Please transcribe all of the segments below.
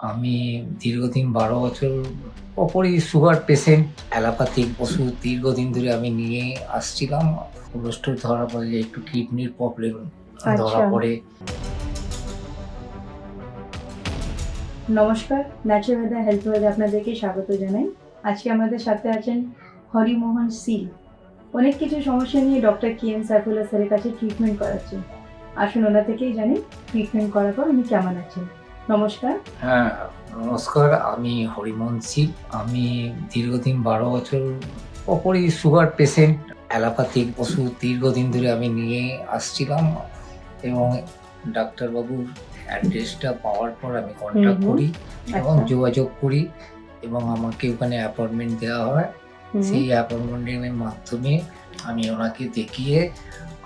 আমি দীর্ঘদিন বারো বছর ওপরই সুগার পেশেন্ট অ্যালোপ্যাথিক ওষুধ দীর্ঘদিন ধরে আমি নিয়ে আসছিলাম। কোলেস্ট্রল ধরা পড়ে একটু কিডনির প্রবলেম ধরা আচ্ছা। পড়ে। নমস্কার ন্যাচারালদা হেলথ ওয়ার্ল্ডে আপনাদেরকে স্বাগত জানাই। আজকে আমাদের সাথে আছেন হরিমোহন সিল অনেক কিছু সমস্যা নিয়ে ডক্টর কে এম সাইফুল্লাহ স্যারের কাছে ট্রিটমেন্ট করাচ্ছেন। আসুন ওনা থেকেই জানি ট্রিটমেন্ট করার পর উনি কেমন আছেন। নমস্কার। হ্যাঁ নমস্কার আমি হরিমোহন সিং আমি দীর্ঘদিন বারো বছর ওপরই সুগার পেশেন্ট অ্যালোপ্যাথিক ওষুধ দীর্ঘদিন ধরে আমি নিয়ে আসছিলাম এবং ডাক্তারবাবুর অ্যাড্রেসটা পাওয়ার পর আমি কন্ট্যাক্ট। করি এবং আচ্ছা। যোগাযোগ করি এবং আমাকে ওখানে অ্যাপয়েন্টমেন্ট দেওয়া হয়। সেই অ্যাপয়েন্টমেন্টের মাধ্যমে আমি ওনাকে দেখিয়ে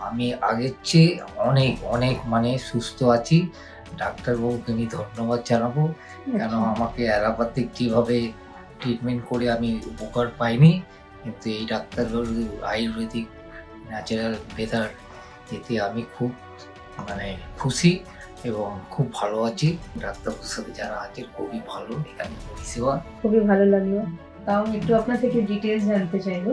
আমি আগের চেয়ে অনেক অনেক মানে সুস্থ আছি। ডাক্তারবাবুকে আমি ধন্যবাদ জানাব। কেন আচ্ছা। আমাকে অ্যালোপ্যাথিক যেভাবে ট্রিটমেন্ট করে আমি উপকার পাইনি কিন্তু এই ডাক্তারবাবু আয়ুর্বেদিক ন্যাচারাল বেদার এতে আমি খুব মানে খুশি এবং খুব ভালো আছি। ডাক্তারবাবুর সাথে যারা আছে খুবই ভালো। এখানে পরিষেবা। খুবই ভালো লাগল। তাও একটু আপনার থেকে ডিটেলস জানতে চাইব।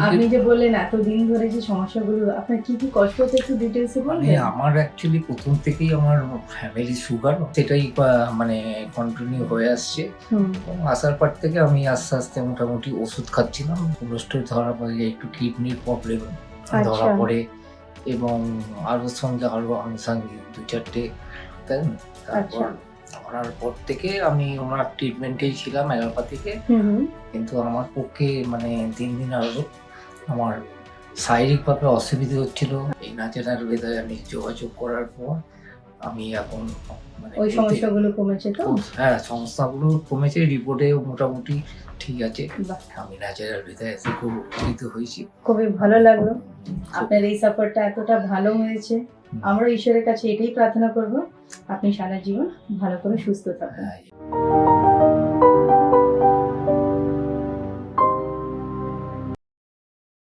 আপনি যে বললেন এতদিন ধরে যে সমস্যাগুলো আপনার কি কি কষ্ট হচ্ছে একটু ডিটেলসে মানে বলবেন আমার অ্যাকচুয়ালি প্রথম থেকেই আমার ফ্যামিলি সুগার সেটাই মানে কন্টিনিউ হয়ে আসছে। হুম। এবং আসার পর থেকে আমি আস্তে আস্তে মোটামুটি ওষুধ খাচ্ছিলাম। কোলেস্ট্রল ধরা পড়ে একটু কিডনির প্রবলেম ধরা আচ্ছা। পড়ে এবং আরও সঙ্গে আরও আনুষঙ্গিক দু চারটে তাই না? তারপর করার পর থেকে আমি ওনার ট্রিটমেন্টেই ছিলাম অ্যালোপ্যাথিকে। কিন্তু আমার পক্ষে মানে দিন দিন আরও আমার শারীরিকভাবে অসুবিধা হচ্ছিল। এই ন্যাচারাল ওয়েদারে আমি যোগাযোগ করার পর আমি এখন মানে ওই সমস্যাগুলো কমেছে তো? হ্যাঁ সমস্যাগুলো কমেছে। রিপোর্টে মোটামুটি ঠিক আছে। আমি ন্যাচারাল ভেতরে এসে খুব উপকৃত হয়েছি। খুবই ভালো লাগল। আপনার এই সাপোর্টটা এতটা ভালো হয়েছে। আমরা ঈশ্বরের কাছে এটাই প্রার্থনা করব আপনি সারা জীবন ভালো করে সুস্থ থাকুন। হ্যাঁ।